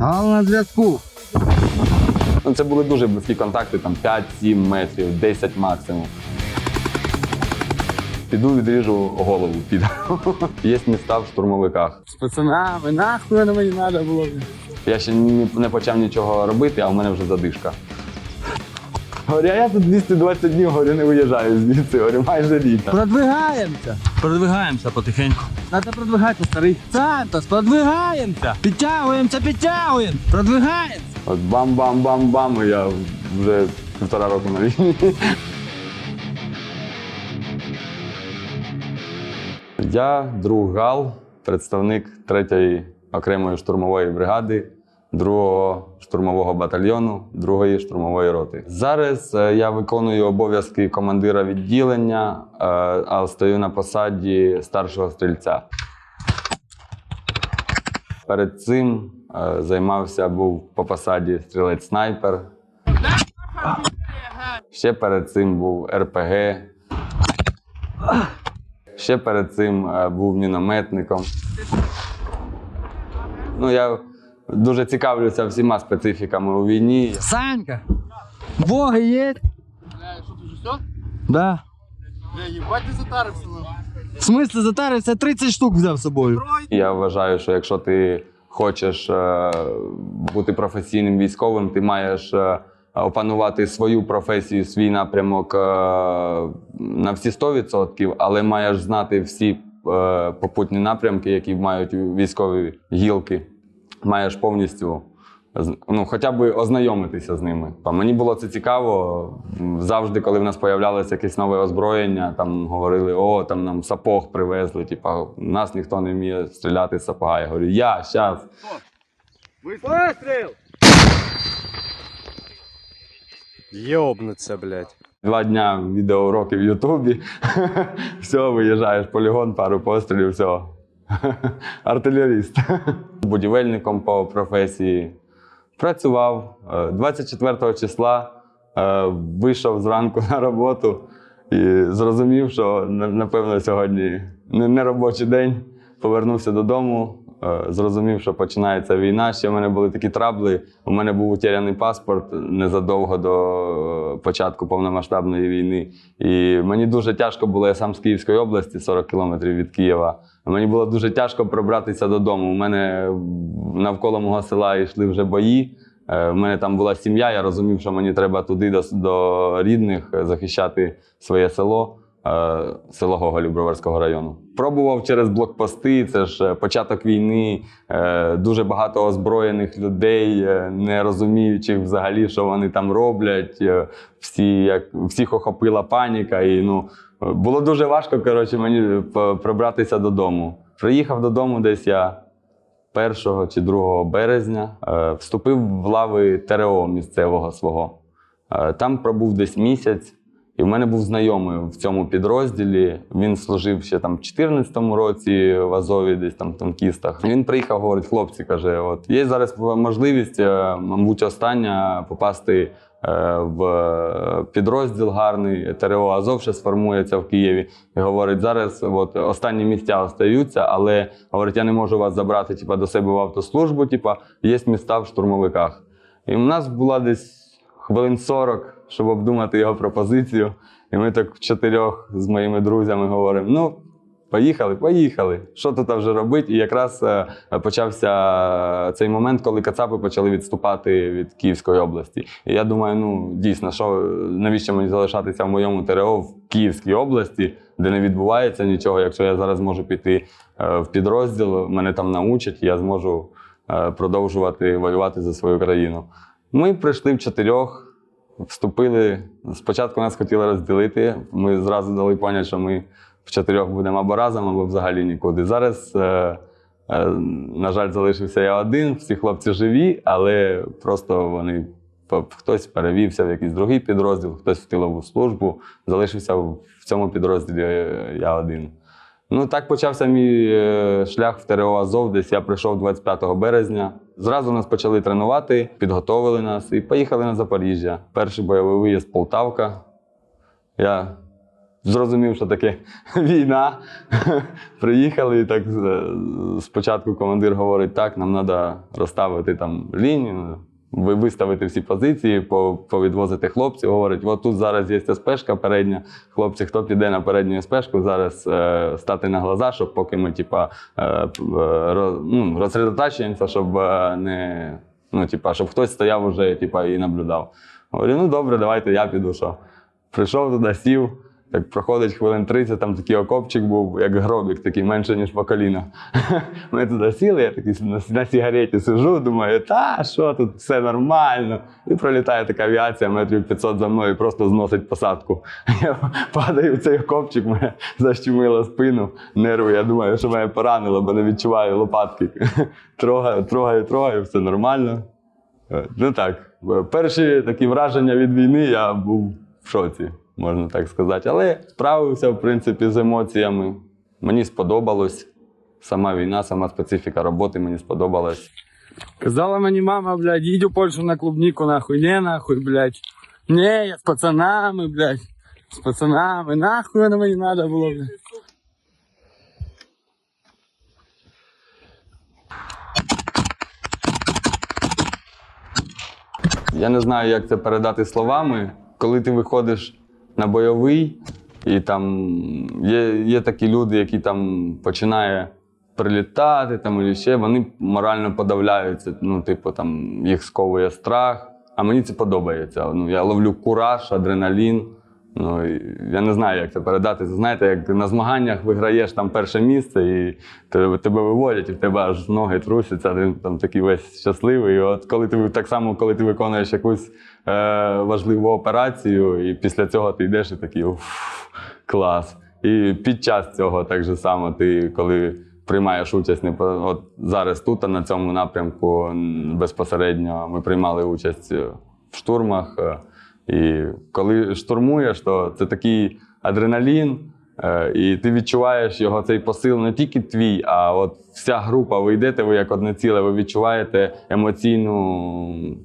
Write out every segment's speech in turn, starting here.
Гал на зв'язку. Ну, це були дуже близькі контакти, там 5-7 метрів, 10 максимум. Піду відріжу голову під. Є міста в штурмовиках. З пацанами, нахуй на мені треба було. Я ще не почав нічого робити, а в мене вже задишка. Говорю, а я тут 220 днів говорю, не виїжджаю звідси, говорю, майже літо. Продвигаємося. Продвигаємося потихеньку. Надо продвигатися, старий. Сантос, продвигаємося. Підтягуємося, підтягуємо. Продвигаємося. От бам-бам-бам-бам, і я вже півтора року на війні. Я друг Гал, представник 3-ї окремої штурмової бригади, 2-го штурмового батальйону, 2-ї штурмової роти. Зараз е, я виконую обов'язки командира відділення, е, а стою на посаді старшого стрільця. Перед цим е, займався, був по посаді стрілець-снайпер. Ще перед цим був РПГ. Ще перед цим був мінометником. Ну, я дуже цікавлюся всіма специфіками у війні. Санька, боги є? Бля, що тут вже все? Да. Бля, їбать ти затарився ну. В смислі затарився 30 штук взяв з собою. Я вважаю, що якщо ти хочеш е, бути професійним військовим, ти маєш е, опанувати свою професію, свій напрямок е, на всі 100%, але маєш знати всі е, попутні напрямки, які мають військові гілки. Маєш повністю ну, хоча б ознайомитися з ними. Та Мені було це цікаво. Завжди, коли в нас появлялося якесь нове озброєння, там говорили, о, там нам сапог привезли. Типа, нас ніхто не вміє стріляти з сапога. Я говорю, я щас. Постріл! Йобнуться, блядь. Два дня відеоуроки в Ютубі. все, виїжджаєш полігон, пару пострілів, все. Артилеріст. Будівельником по професії. Працював. Е, 24 числа е, вийшов зранку на роботу і зрозумів, що напевно сьогодні не робочий день. Повернувся додому. е, Зрозумів, що починається війна. Ще в мене були такі трабли. У мене був утеряний паспорт незадовго до е, початку повномасштабної війни. І мені дуже тяжко було, я сам з Київської області, 40 кілометрів від Києва. Мені було дуже тяжко пробратися додому. У мене навколо мого села йшли вже бої. Е, У мене там була сім'я, я розумів, що мені треба туди до, до рідних е, захищати своє село, е, село Гоголів Броварського району. Пробував через блокпости, це ж е, початок війни, е, дуже багато озброєних людей, е, не розуміючих взагалі, що вони там роблять. Е, Всі, як, всіх охопила паніка. І, ну, е, було дуже важко коротше, мені п- пробратися додому. Приїхав додому десь я 1 чи 2 березня е, вступив в лави ТРО місцевого свого. Е, Там пробув десь місяць, і в мене був знайомий в цьому підрозділі. Він служив ще там в 14-му році в Азові, десь там в танкістах. Він приїхав, говорить: хлопці, каже: от є зараз можливість, е, мабуть, остання попасти е, в підрозділ гарний. ТРО Азов ще сформується в Києві. І говорить, зараз от, останні місця остаються, але говорить, я не можу вас забрати типа, до себе в автослужбу, типа, є міста в штурмовиках. І в нас була десь хвилин 40, щоб обдумати його пропозицію. І ми так в чотирьох з моїми друзями говоримо: ну, поїхали, поїхали. Що тут вже робити? І якраз е, почався цей момент, коли Кацапи почали відступати від Київської області. І я думаю, ну дійсно, що навіщо мені залишатися в моєму ТРО в Київській області, де не відбувається нічого, якщо я зараз можу піти е, в підрозділ, мене там научать, я зможу е, продовжувати воювати за свою країну. Ми прийшли в чотирьох, вступили. Спочатку нас хотіли розділити. Ми зразу дали поняття, що ми в чотирьох будемо або разом, або взагалі нікуди. Зараз, е, е, на жаль, залишився я один. Всі хлопці живі, але просто вони хтось перевівся в якийсь другий підрозділ, хтось в тилову службу. Залишився в цьому підрозділі е, я один. Ну, так почався мій шлях в ТРО Азов. Десь я прийшов 25 березня. Зразу нас почали тренувати, підготовили нас і поїхали на Запоріжжя. Перший бойовий виїзд Полтавка. Я зрозумів, що таке війна. Приїхали і так е, спочатку командир говорить: так, нам треба розставити там лінію. Виставити всі позиції, повідвозити хлопців. Говорить, от тут зараз є СПшка передня. Хлопці, хто піде на передню СПшку, зараз е, стати на глаза, щоб поки ми типа, е, е, роз, ну, розсередотачуємося, щоб е, не ну, типа, щоб хтось стояв уже типа, і наблюдав. Говорю, ну добре, давайте я піду. Що. Прийшов туди, сів. Так проходить хвилин 30, там такий окопчик був, як гробік, такий менше, ніж по коліна. Ми туди сіли, я такий на, на сигареті сижу, думаю, та що тут все нормально. І пролітає така авіація, метрів 500 за мною, і просто зносить посадку. Я падаю в цей окопчик, мене защемило спину, нерви. Я думаю, що мене поранило, бо не відчуваю лопатки. Трогаю, трогаю, трогаю, все нормально. Е, Ну так, перші такі враження від війни я був в шоці, можна так сказати. Але справився, в принципі, з емоціями. Мені сподобалось. Сама війна, сама специфіка роботи мені сподобалась. Казала мені мама, блядь, їдь у Польщу на клубніку, нахуй, не нахуй, блядь. Не, я з пацанами, блядь. З пацанами, нахуй воно мені треба було, блядь. Я не знаю, як це передати словами. Коли ти виходиш на бойовий, і там є, є такі люди, які там починає прилітати там, і ще, вони морально подавляються. Ну, типу, там їх сковує страх. А мені це подобається. Ну, я ловлю кураж, адреналін. Ну, я не знаю, як це передати. Знаєте, як на змаганнях виграєш там перше місце, і тебе, тебе виводять, і в тебе аж ноги трусяться, ти там такий весь щасливий. І от коли ти так само, коли ти виконуєш якусь е, важливу операцію, і після цього ти йдеш і такий уф, клас. І під час цього так же само, ти коли приймаєш участь не от зараз тут, а на цьому напрямку безпосередньо ми приймали участь е, в штурмах. І коли штурмуєш, то це такий адреналін, е, і ти відчуваєш його цей посил не тільки твій, а от вся група, ви йдете, ви як одне ціле, ви відчуваєте емоційну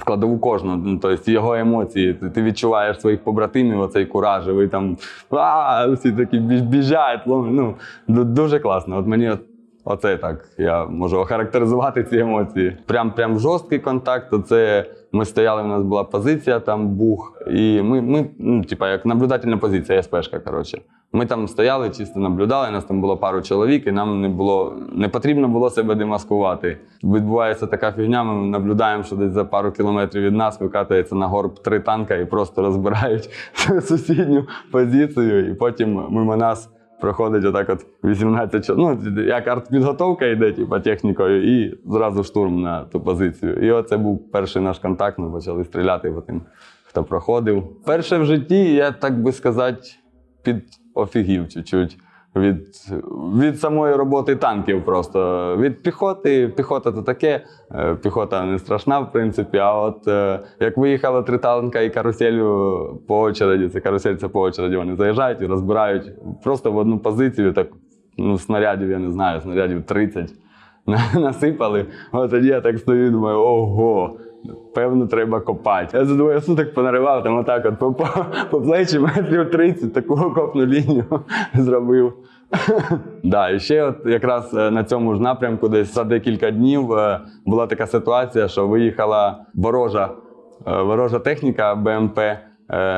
складову кожного, ну, тобто його емоції. Ти, відчуваєш своїх побратимів, оцей кураж, і ви там а, всі такі біж- біжать. Ну, дуже класно. От мені от, оце так я можу охарактеризувати ці емоції. Прям, прям жорсткий контакт. то Це ми стояли, у нас була позиція, там бух, і ми, ми ну, типа, як наблюдательна позиція, СПшка, коротше. Ми там стояли, чисто наблюдали, нас там було пару чоловік, і нам не було не потрібно було себе демаскувати. Відбувається така фігня, ми наблюдаємо, що десь за пару кілометрів від нас викатується на горб три танка і просто розбирають сусідню позицію, і потім мимо нас. Проходить отак от 18 чоловік. Ну, як артпідготовка йде, типу, технікою, і зразу штурм на ту позицію. І оце був перший наш контакт. Ми почали стріляти по тим, хто проходив. Перше в житті, я так би сказати, під офігів чуть-чуть. Від, від самої роботи танків просто. Від піхоти, піхота то таке, е, піхота не страшна, в принципі. А от е, як виїхало три танка і каруселю по очереді, це карусель це по очереді, вони заїжджають і розбирають просто в одну позицію, так ну, снарядів, я не знаю, снарядів 30 насипали. От тоді я так стою думаю, ого. Певно, треба копати. Я за двоє суток понаривав там отак от по, по, по плечі метрів 30 таку окопну лінію зробив. да, і ще от якраз е, на цьому ж напрямку, десь за декілька днів е, була така ситуація, що виїхала ворожа, е, ворожа техніка БМП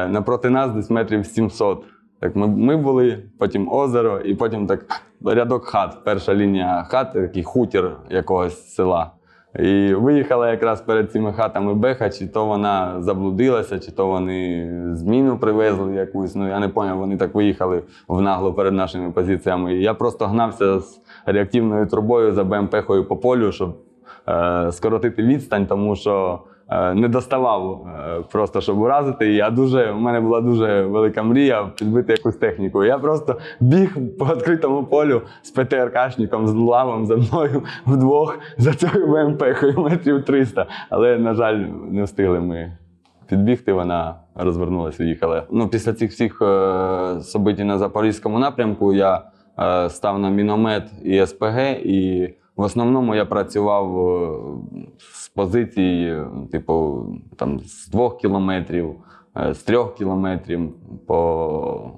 напроти нас десь метрів 700. Так, ми, ми були, потім озеро, і потім так рядок хат. Перша лінія хат, такий хутір якогось села. І виїхала якраз перед цими хатами Беха, чи то вона заблудилася, чи то вони зміну привезли якусь. Ну я не пам'ятаю, вони так виїхали в нагло перед нашими позиціями. І я просто гнався з реактивною трубою за БМП-хою по полю, щоб скоротити відстань, тому що е, не доставав е, просто, щоб уразити. І я дуже, у мене була дуже велика мрія підбити якусь техніку. Я просто біг по відкритому полю з ПТРКшником, з лавом за мною вдвох за цією БМП-хою метрів 300. Але, на жаль, не встигли ми підбігти, вона розвернулася і їхала. Ну, після цих всіх е, на Запорізькому напрямку я е, став на міномет і СПГ, і в основному я працював е, з позицій, е, типу, там, з двох кілометрів, е, з трьох кілометрів по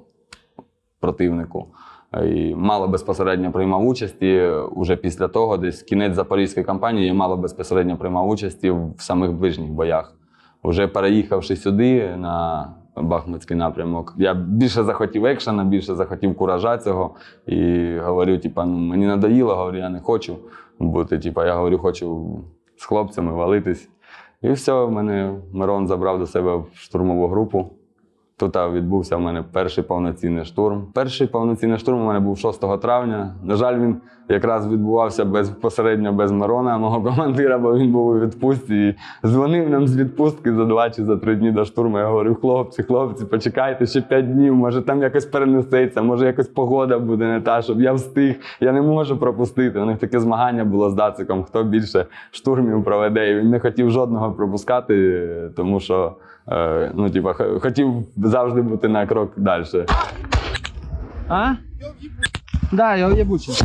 противнику. І мало безпосередньо приймав участі. Уже після того, десь кінець запорізької кампанії, я мало безпосередньо приймав участі в самих ближніх боях. Уже переїхавши сюди на Бахмутський напрямок, я більше захотів екшена, більше захотів куража цього. І говорю, типа, ну мені надоїло, говорю, я не хочу бути. Типа, я говорю, хочу з хлопцями валитись. І все, мене Мирон забрав до себе в штурмову групу. Тут відбувся в мене перший повноцінний штурм. Перший повноцінний штурм у мене був 6 травня. На жаль, він якраз відбувався безпосередньо без Мирона, мого командира, бо він був у відпустці. І дзвонив нам з відпустки за два чи за три дні до штурму. Я говорю, хлопці, хлопці, почекайте ще п'ять днів, може там якось перенесеться, може якось погода буде не та, щоб я встиг. Я не можу пропустити. У них таке змагання було з Дациком, хто більше штурмів проведе. І він не хотів жодного пропускати, тому що е, ну, типа, хотів завжди бути на крок далі. А? Да, я ебучий.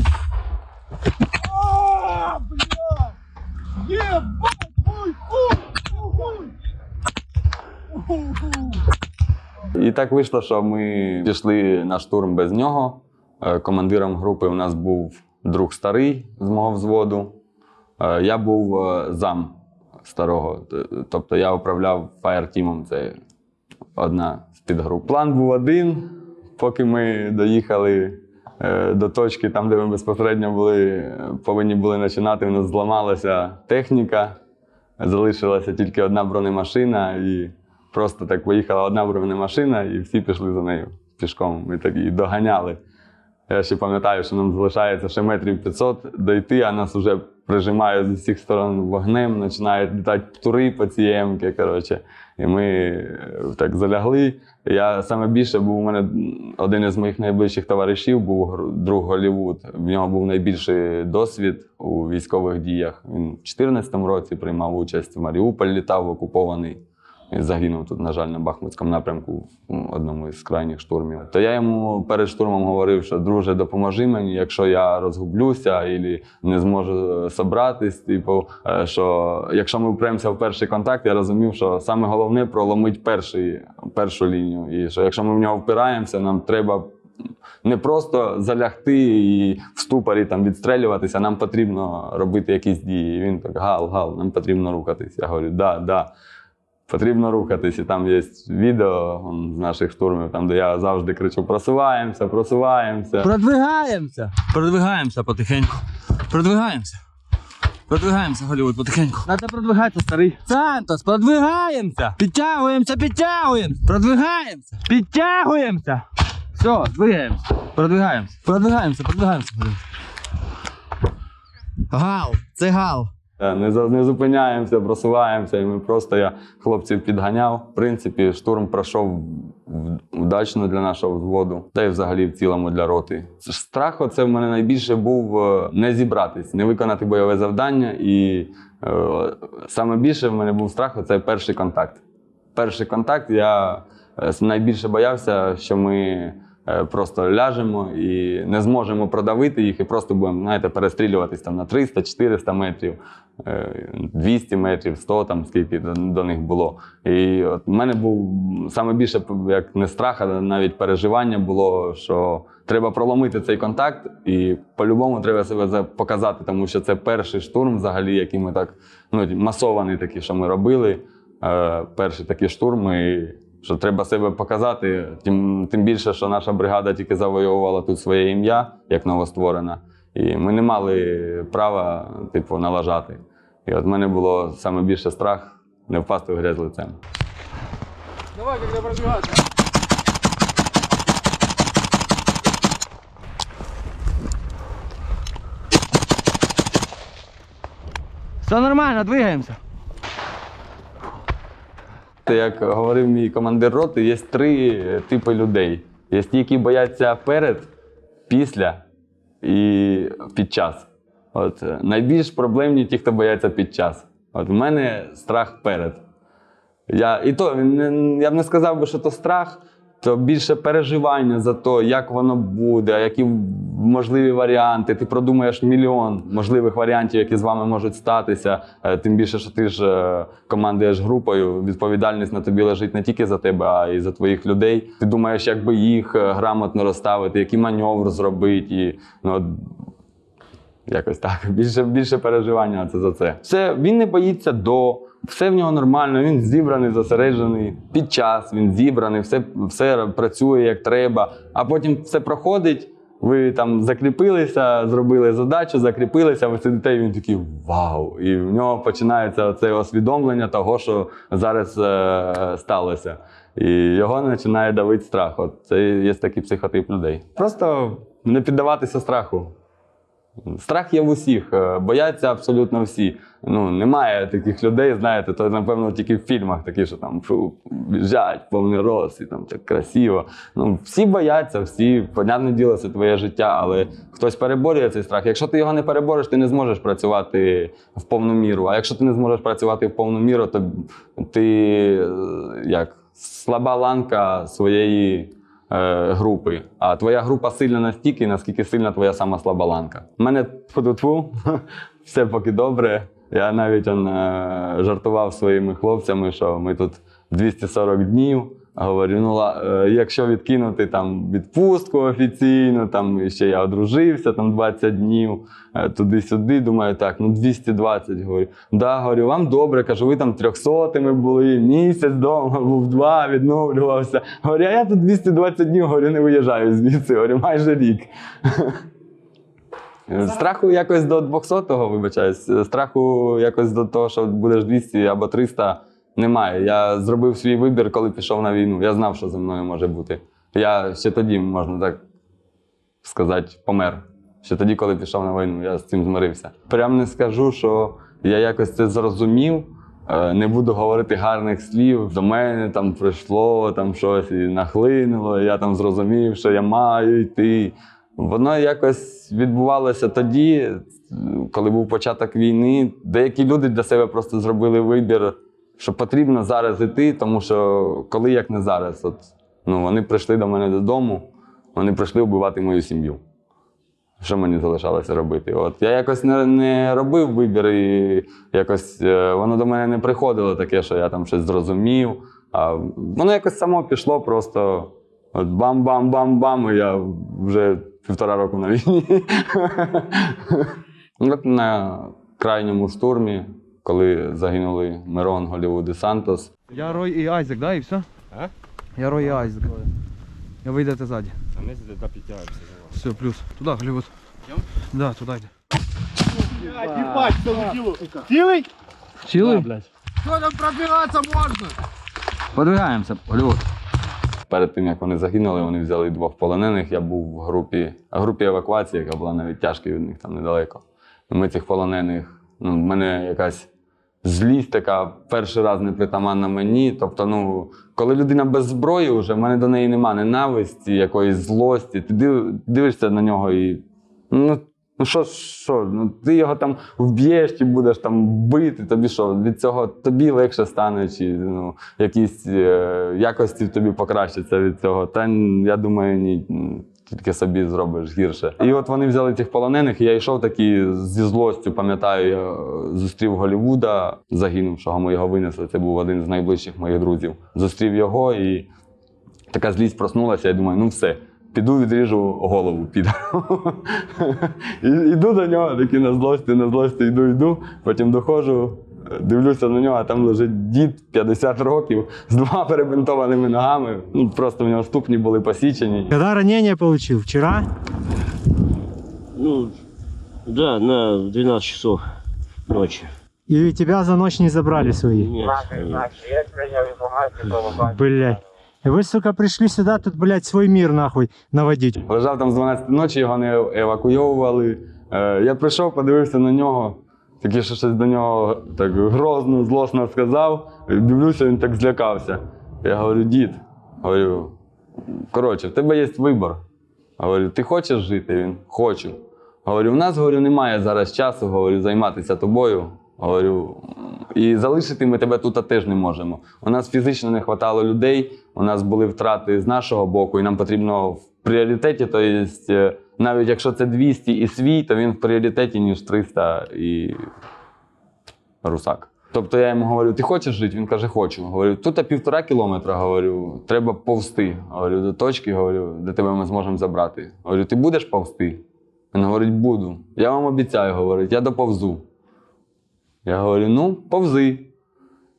І так вийшло, що ми пішли на штурм без нього. Е, Командиром групи у нас був друг старий з мого взводу. Е, Я був зам старого. Тобто я управляв фаєр-тімом. Це одна з підгруп. План був один, поки ми доїхали е, до точки, там, де ми безпосередньо були, повинні були починати. У нас зламалася техніка. Залишилася тільки одна бронемашина, і просто так поїхала одна бронемашина, і всі пішли за нею пішком. Ми так і доганяли. Я ще пам'ятаю, що нам залишається ще метрів 500 дойти, а нас вже прижимають з усіх сторон вогнем, починають літати птури по цій. Коротше. І ми е, так залягли. Я саме більше був у мене один із моїх найближчих товаришів, був друг Голівуд. В нього був найбільший досвід у військових діях. Він в 2014 році приймав участь в Маріуполь, літав окупований. І загинув тут, на жаль, на Бахмутському напрямку в одному із крайніх штурмів. То я йому перед штурмом говорив, що друже, допоможи мені, якщо я розгублюся або не зможу собратись. Типу, е, що якщо ми впремося в перший контакт, я розумів, що саме головне проломить перший, першу лінію. І що якщо ми в нього впираємося, нам треба. Не просто залягти і в ступорі там відстрелюватися, нам потрібно робити якісь дії. І він так: гал, гал, нам потрібно рухатись. Я говорю, да, да. Потрібно рухатись. І там є відео он, з наших штурмів, там, де я завжди кричу: просуваємося, просуваємося. Продвигаємося. Продвигаємося потихеньку. Продвигаємося. Продвигаємося, Голлівуд, потихеньку. Надо продвигатися, старий. Сантос, продвигаємося. Підтягуємося, підтягуємося. Продвигаємося. Підтягуємося. Все, двигаємося. Продвигаємося. Продвигаємося, продвигаємося. Гал, це гал. Е, Не, не зупиняємося, просуваємося. І ми просто я хлопців підганяв. В принципі, штурм пройшов в- удачно для нашого взводу, та й взагалі в цілому для роти. Це Страх, оце в мене найбільше був е, не зібратись, не виконати бойове завдання. І е, саме більше в мене був страх це перший контакт. Перший контакт я е, найбільше боявся, що ми просто ляжемо і не зможемо продавити їх, і просто будемо знаєте, перестрілюватись там на 300-400 метрів, е, 200 метрів, 100 там скільки до, до них було. І от в мене був саме більше, як не страх, а навіть переживання було, що треба проломити цей контакт, і по-любому треба себе показати, тому що це перший штурм, взагалі, який ми так ну, масований такий, що ми робили. Е, перші такі штурми. Що треба себе показати, тим, тим більше, що наша бригада тільки завоювала тут своє ім'я, як новостворена, і ми не мали права, типу, налажати. І от в мене було саме більше страх не впасти в грязь лицем. Давай, когда продвигаться. Все нормально, двигаємося. Як говорив мій командир роти, є три типи людей: є ті, які бояться перед, після і під час. От е, найбільш проблемні ті, хто бояться під час. От в мене страх перед. Я, і то, я б не сказав би, що то страх. То більше переживання за те, як воно буде, які можливі варіанти. Ти продумаєш мільйон можливих варіантів, які з вами можуть статися. Е, Тим більше, що ти ж е, командуєш групою. Відповідальність на тобі лежить не тільки за тебе, а й за твоїх людей. Ти думаєш, як би їх е, грамотно розставити, який маневр зробити. І, ну, Якось так. Більше, більше переживання це за це. Все, він не боїться до, все в нього нормально, він зібраний, зосереджений. Під час він зібраний, все, все працює як треба, а потім все проходить. Ви там закріпилися, зробили задачу, закріпилися, ви сидите, і він такий вау! І в нього починається це усвідомлення того, що зараз е, сталося. І його починає давити страх. От це є такий психотип людей. Просто не піддаватися страху. Страх є в усіх, е, бояться абсолютно всі. Ну, немає таких людей, знаєте, то напевно тільки в фільмах такі, що там фу, біжать, повний рост, і там так красиво. Ну, всі бояться, всі, понятне діло, це твоє життя, але хтось переборює цей страх. Якщо ти його не перебореш, ти не зможеш працювати в повну міру. А якщо ти не зможеш працювати в повну міру, то ти е, як слаба ланка своєї групи. А твоя група сильна настільки, наскільки сильна твоя сама слаба ланка. У мене тфу-тфу, все поки добре. Я навіть он, е, жартував своїми хлопцями, що ми тут 240 днів. Говорю, ну е, якщо відкинути там відпустку офіційно, там ще я одружився, там 20 днів е, туди-сюди. Думаю, так, ну 220. Говорю, да, говорю, вам добре, кажу, ви там 300 були, місяць вдома, був два, відновлювався. Говорю, а я тут 220 днів говорю, не виїжджаю звідси, говорю, майже рік. Страху якось до 200-го, вибачаюсь, страху якось до того, що будеш 200 або 300, немає. Я зробив свій вибір, коли пішов на війну. Я знав, що зі мною може бути. Я ще тоді, можна так сказати, помер. Ще тоді, коли пішов на війну, я з цим змирився. Прям не скажу, що я якось це зрозумів. Е, Не буду говорити гарних слів. До мене там прийшло там щось і нахлинуло. Я там зрозумів, що я маю йти. Воно якось відбувалося тоді, коли був початок війни. Деякі люди для себе просто зробили вибір, що потрібно зараз йти, тому що коли як не зараз. От, ну, вони прийшли до мене додому, вони прийшли вбивати мою сім'ю. Що мені залишалося робити? От я якось не, не робив вибір, і якось е, воно до мене не приходило таке, що я там щось зрозумів. А воно якось само пішло просто. От бам-бам-бам-бам, і я вже півтора року на війні. От на крайньому штурмі, коли загинули Мирон, Голівуд і Сантос, Я Рой и Айзек, да, и все? А? Я Рой и Айзек. Я выйду это сзади. А ми сюди підтягаємося. Все, плюс. Туда, Голливуд. Да, туда иди. Ебать, целый кило. Силой? Силы? Что там пробираться можно? Подвигаємося, Голівуд. перед тим як вони загинули, вони взяли двох полонених. Я був в групі, в групі евакуації, яка була навіть тяжка від них там недалеко. І Ми цих полонених, ну, в мене якась злість така перший раз непритаманна мені. Тобто, ну, коли людина без зброї, вже в мене до неї нема ненависті, якоїсь злості. Ти дивишся на нього і. Ну, ну що, що? Ну, ти його там вб'єш чи будеш там бити, тобі що? Від цього тобі легше стане, чи ну, якісь е, якості тобі покращаться від цього. Та я думаю, ні. Тільки собі зробиш гірше. І от вони взяли цих полонених, і я йшов такий зі злостю, пам'ятаю, я е, зустрів Голівуда, загинувшого, ми його винесли. Це був один з найближчих моїх друзів. Зустрів його, і така злість проснулася. Я думаю, ну все, піду відріжу голову піду. І йду до нього, такий на злості, на злості, йду, йду. Потім доходжу, дивлюся на нього, а там лежить дід 50 років з двома перебинтованими ногами. Ну, просто в нього ступні були посічені. Когда ранение получил? Вчера? Ну, да, на 12 часов ночи. И тебя за ночь не забрали свои? Нет, нет. Блять. И вы, сука, пришли сюда, тут, блядь, свой мир нахуй наводить. Лежав там з 12 ночі, його не евакуйовували. Е, я прийшов, подивився на нього. Таке, що щось до нього так грозно, злосно сказав. Дивлюся, він так злякався. Я говорю, дід, говорю, коротше, в тебе є вибір. Говорю, ти хочеш жити? Він хочу. Говорю, у нас говорю, немає зараз часу говорю, займатися тобою. Говорю, і залишити ми тебе тут теж не можемо. У нас фізично не вистачало людей, у нас були втрати з нашого боку, і нам потрібно в пріоритеті, то є, е, навіть якщо це 200 і свій, то він в пріоритеті, ніж 300 і русак. Тобто я йому говорю, ти хочеш жити? Він каже, хочу. Говорю, тут півтора кілометра, говорю, треба повсти. Говорю, до точки, говорю, де тебе ми зможемо забрати. Говорю, ти будеш повсти? Він говорить, буду. Я вам обіцяю, говорить, я доповзу. Я говорю, ну, повзи.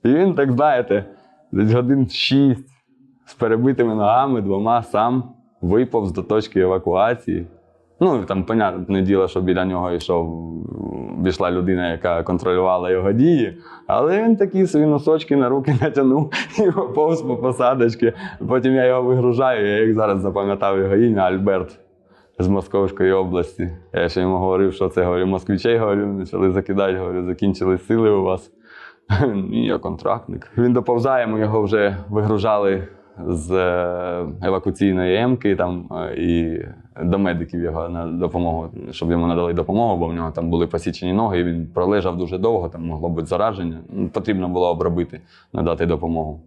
І він, так знаєте, десь годин шість з перебитими ногами двома сам виповз до точки евакуації. Ну, там, понятне діло, що біля нього йшов, йшла людина, яка контролювала його дії. Але він такі свої носочки на руки натягнув і повз по посадочці. Потім я його вигружаю, я як зараз запам'ятав його ім'я Альберт з Московської області. Я ще йому говорив, що це говорю, москвичей говорю, почали закидати, говорю, закінчились сили у вас. Ні, я контрактник. Він доповзає, ми його вже вигружали з е, евакуаційної емки там, е, і до медиків його на допомогу, щоб йому надали допомогу, бо в нього там були посічені ноги, і він пролежав дуже довго, там могло бути зараження. Ну, Потрібно було обробити, надати допомогу.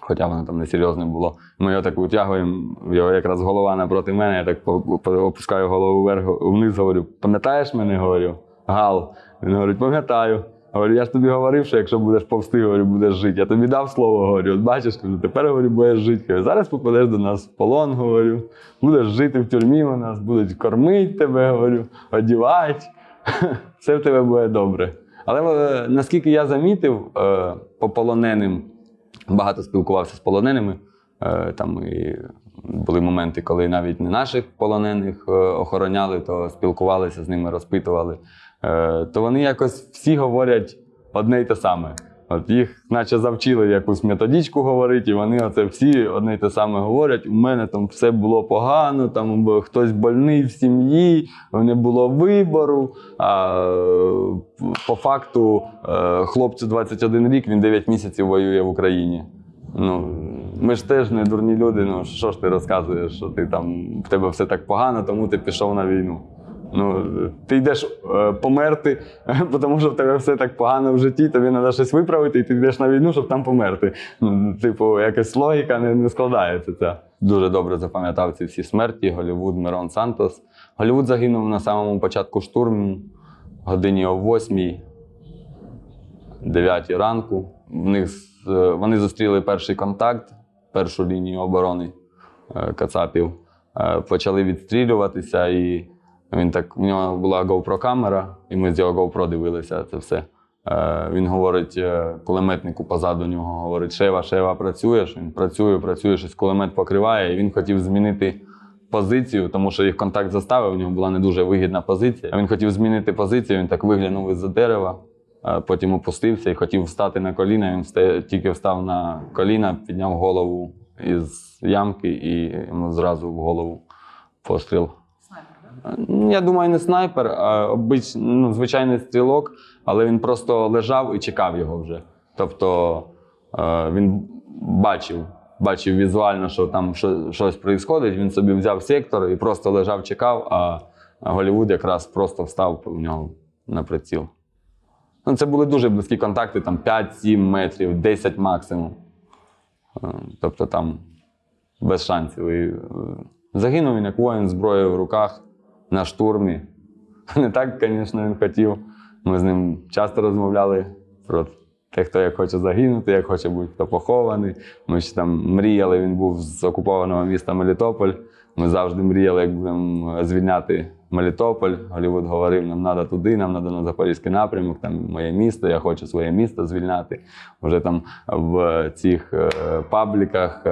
Хоча воно там несерйозне було. Ми його так витягуємо, його якраз голова напроти мене, я так опускаю голову вверх вниз, говорю, пам'ятаєш мене? говорю, Гал. Він говорить, пам'ятаю. Говорю, я ж тобі говорив, що якщо будеш повсти, говорю, будеш жити. Я тобі дав слово, говорю, от бачиш, кажу, тепер говорю, будеш жити. Кажу, зараз попадеш до нас в полон, говорю, будеш жити в тюрмі у нас, будуть кормити тебе, говорю, одівати. Все в тебе буде добре. Але е, наскільки я замітив, е, по полоненим багато спілкувався з полоненими. Е, Там і були моменти, коли навіть не наших полонених е, охороняли, то спілкувалися з ними, розпитували. Е, То вони якось всі говорять одне й те саме. От їх, наче завчили якусь методичку говорити, і вони оце всі одне й те саме говорять. У мене там все було погано, там хтось больний в сім'ї, не було вибору. А е, по факту хлопцю 21 рік, він 9 місяців воює в Україні. Ну, ми ж теж не дурні люди. Ну що ж ти розказуєш, що ти там в тебе все так погано, тому ти пішов на війну. Ну, ти йдеш е, померти, тому що в тебе все так погано в житті, тобі треба щось виправити, і ти йдеш на війну, щоб там померти. Ну, типу, якась логіка не, не складається. Ця. Дуже добре запам'ятав ці всі смерті. Голівуд, Мирон Сантос. Голівуд загинув на самому початку штурму, годині о 8 9 ранку. В них, е, вони зустріли перший контакт, першу лінію оборони е, Кацапів. Е, Почали відстрілюватися, і він так, в нього була GoPro камера, і ми з його GoPro дивилися це все. Е, Він говорить кулеметнику позаду нього, говорить: Шева, Шева, працюєш? Він працює, працює, щось кулемет покриває. І він хотів змінити позицію, тому що їх контакт заставив, у нього була не дуже вигідна позиція. Він хотів змінити позицію, він так виглянув із-за дерева, потім опустився і хотів встати на коліна. Він тільки встав на коліна, підняв голову із ямки і йому зразу в голову постріл. Снайпер, Я думаю, не снайпер, а обич, ну, звичайний стрілок, але він просто лежав і чекав його вже. Тобто е, він бачив, бачив візуально, що там щось відбувається. Він собі взяв сектор і просто лежав, чекав, а Голівуд якраз просто встав у нього на приціл. Ну, це були дуже близькі контакти, там 5-7 метрів, 10 максимум. Е, Тобто там без шансів. І, е, загинув він як воїн зброєю в руках на штурмі. Не так, звісно, він хотів. Ми з ним часто розмовляли про те, хто як хоче загинути, як хоче бути хто похований. Ми ще там мріяли, він був з окупованого міста Мелітополь. Ми завжди мріяли, як будемо звільняти Мелітополь. Голівуд говорив, нам треба туди, нам треба на Запорізький напрямок, там моє місто, я хочу своє місто звільняти. Вже там в цих е, пабліках е,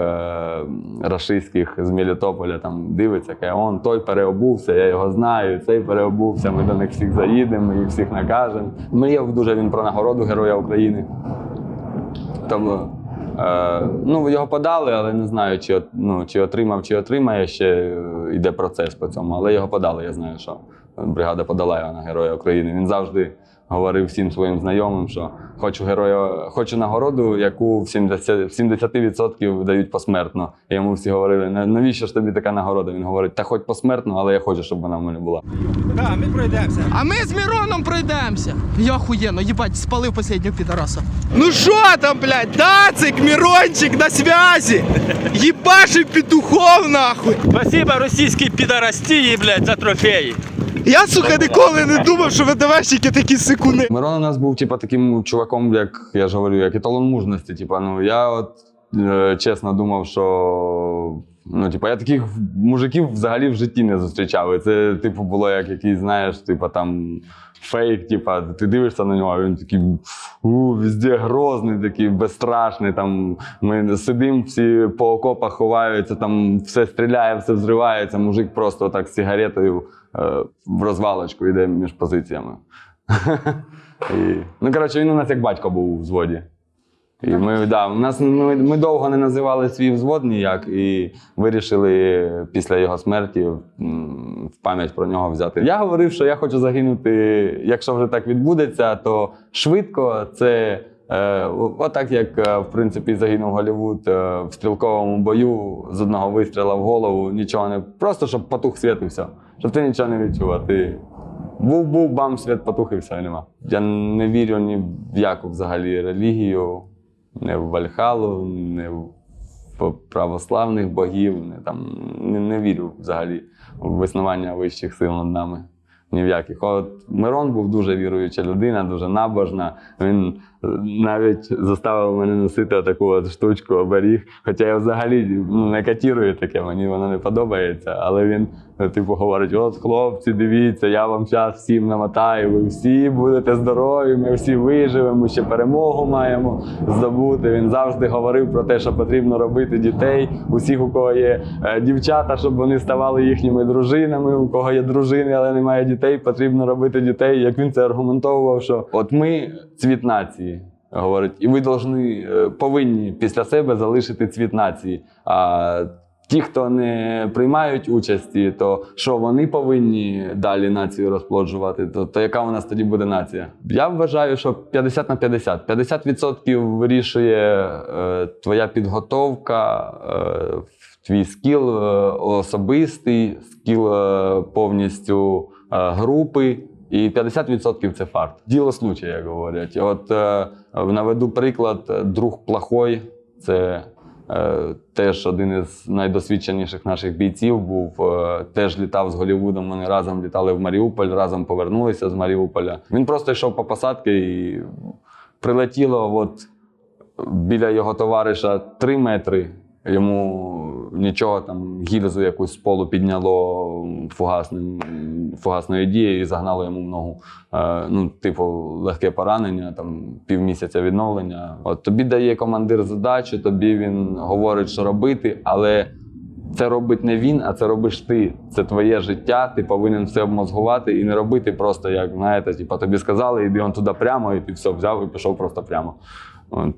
рашистських з Мелітополя там дивиться, каже, он той переобувся, я його знаю, цей переобувся, ми до них всіх заїдемо, їх всіх накажемо. Мріяв дуже він про нагороду Героя України. Е, ну, його подали, але не знаю, чи, ну, чи отримав, чи отримає. Ще е, йде процес по цьому. Але його подали, я знаю, що бригада подала його на Героя України. Він завжди говорив всім своїм знайомим, що хочу героя, хочу нагороду, яку в 70, в 70% дають посмертно. І йому всі говорили, навіщо ж тобі така нагорода? Він говорить, та хоч посмертно, але я хочу, щоб вона в мене була. Так, ми пройдемося. А ми з Мироном пройдемося. Я охуєнно, їбать, спалив последнього підараса. Ну що там, блядь, Дацик, Мирончик на связі. Їбашив петухов нахуй. Спасибо російській підарастії, блядь, за трофеї. Я, сука, ніколи не думав, що ВДВшники такі сикуни. Мирон у нас був типа, таким чуваком, як я ж говорю, як еталон мужності. Типа, ну я от е, чесно думав, що ну, типа, я таких мужиків взагалі в житті не зустрічав. І це, типу, було як якийсь, знаєш, типа там. Фейк, типа, ти дивишся на нього, а він такий у, везде грозний, такий безстрашний. Там ми сидимо, всі по окопах ховаються, там все стріляє, все взривається. Мужик просто так з сигаретою е, в розвалочку йде між позиціями. І, ну, коротше, він у нас як батько був у взводі. І ми, да, у нас, ми, ми довго не називали свій взвод ніяк і вирішили після його смерті в пам'ять про нього взяти. Я говорив, що я хочу загинути, якщо вже так відбудеться, то швидко це. Е, отак, як е, в принципі загинув Голлівуд е, в стрілковому бою з одного вистріла в голову, нічого не. Просто щоб потух світ і все. Щоб ти нічого не відчув. а Ти був, був, бам, світ потух і все нема. Я не вірю ні в яку взагалі релігію, не в Вальхалу, не в православних богів, не, там, не, не вірю взагалі в існування вищих сил над нами. Ні в яких. От Мирон був дуже віруюча людина, дуже набожна. Він е, навіть заставив мене носити таку от штучку оберіг. Хоча я взагалі ну, не катірую таке, мені воно не подобається. Але він, е, типу, говорить: от хлопці, дивіться, я вам зараз всім намотаю, ви всі будете здорові, ми всі виживемо, ще перемогу маємо здобути. Він завжди говорив про те, що потрібно робити дітей, усіх, у кого є е, дівчата, щоб вони ставали їхніми дружинами, у кого є дружини, але немає дітей, потрібно робити дітей. Як він це аргументовував, що от ми цвіт нації. Говорить, і ви должны, е, повинні після себе залишити цвіт нації. А ті, хто не приймають участі, то що вони повинні далі націю розплоджувати, то, то яка у нас тоді буде нація? Я вважаю, що 50 на 50. 50% вирішує е, твоя підготовка, е, твій скіл е, особистий, скіл е, повністю е, групи. І 50% це фарт. Діло случая, як говорять. От наведу приклад, друг плохой. Це е, теж один із найдосвідченіших наших бійців був. Е, теж літав з Голлівудом. Вони разом літали в Маріуполь, разом повернулися з Маріуполя. Він просто йшов по посадці і прилетіло от біля його товариша 3 метри. Йому нічого там гільзу якусь з полу підняло фугасним, фугасною дією і загнало йому в ногу. Е, ну, типу, легке поранення, там півмісяця відновлення. От тобі дає командир задачу, тобі він говорить, що робити, але це робить не він, а це робиш ти. Це твоє життя. Ти повинен все обмозгувати і не робити просто, як знаєте, типу, тобі сказали, іди он туди прямо, і ти все взяв і пішов просто прямо.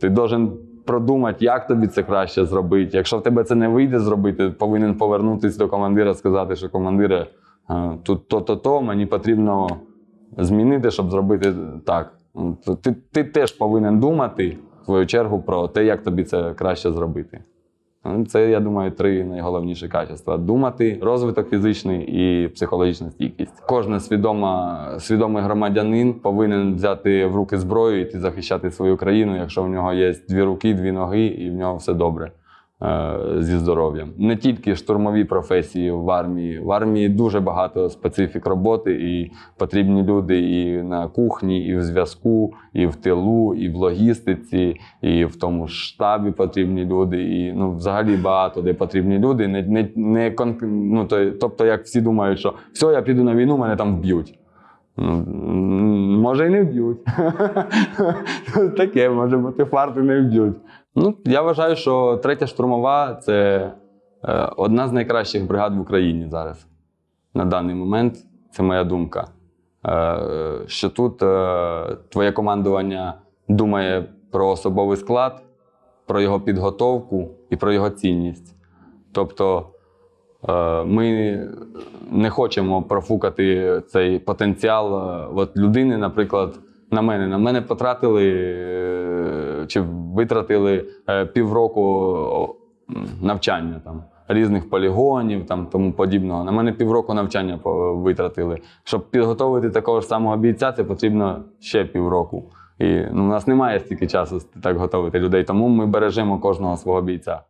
Ти должен продумати, як тобі це краще зробити. Якщо в тебе це не вийде зробити, повинен повернутися до командира, сказати, що командире, е, тут то-то, то мені потрібно змінити, щоб зробити так. От, Ти, ти теж повинен думати в свою чергу про те, як тобі це краще зробити. Ну, Це, я думаю, три найголовніші качества: думати, розвиток фізичний і психологічна стійкість. Кожен свідома, свідомий громадянин повинен взяти в руки зброю і захищати свою країну, якщо в нього є дві руки, дві ноги, і в нього все добре зі здоров'ям. Не тільки штурмові професії в армії. В армії дуже багато специфік роботи, і потрібні люди і на кухні, і в зв'язку, і в тилу, і в логістиці, і в тому штабі потрібні люди. І ну, взагалі багато де потрібні люди. Не, не, не кон... ну, то, тобто, як всі думають, що все, я піду на війну, мене там вб'ють. Ну, може, і не вб'ють. Таке, може бути фарти не вб'ють. Ну, я вважаю, що третя штурмова це е, одна з найкращих бригад в Україні зараз. На даний момент це моя думка. Е, що тут е, твоє командування думає про особовий склад, про його підготовку і про його цінність. Тобто ми не хочемо профукати цей потенціал от людини, наприклад, На мене. На мене потратили чи витратили е, півроку навчання там, різних полігонів, там, тому подібного. На мене півроку навчання витратили. Щоб підготовити такого ж самого бійця, це потрібно ще півроку. І ну, у нас немає стільки часу так готувати людей, тому ми бережемо кожного свого бійця.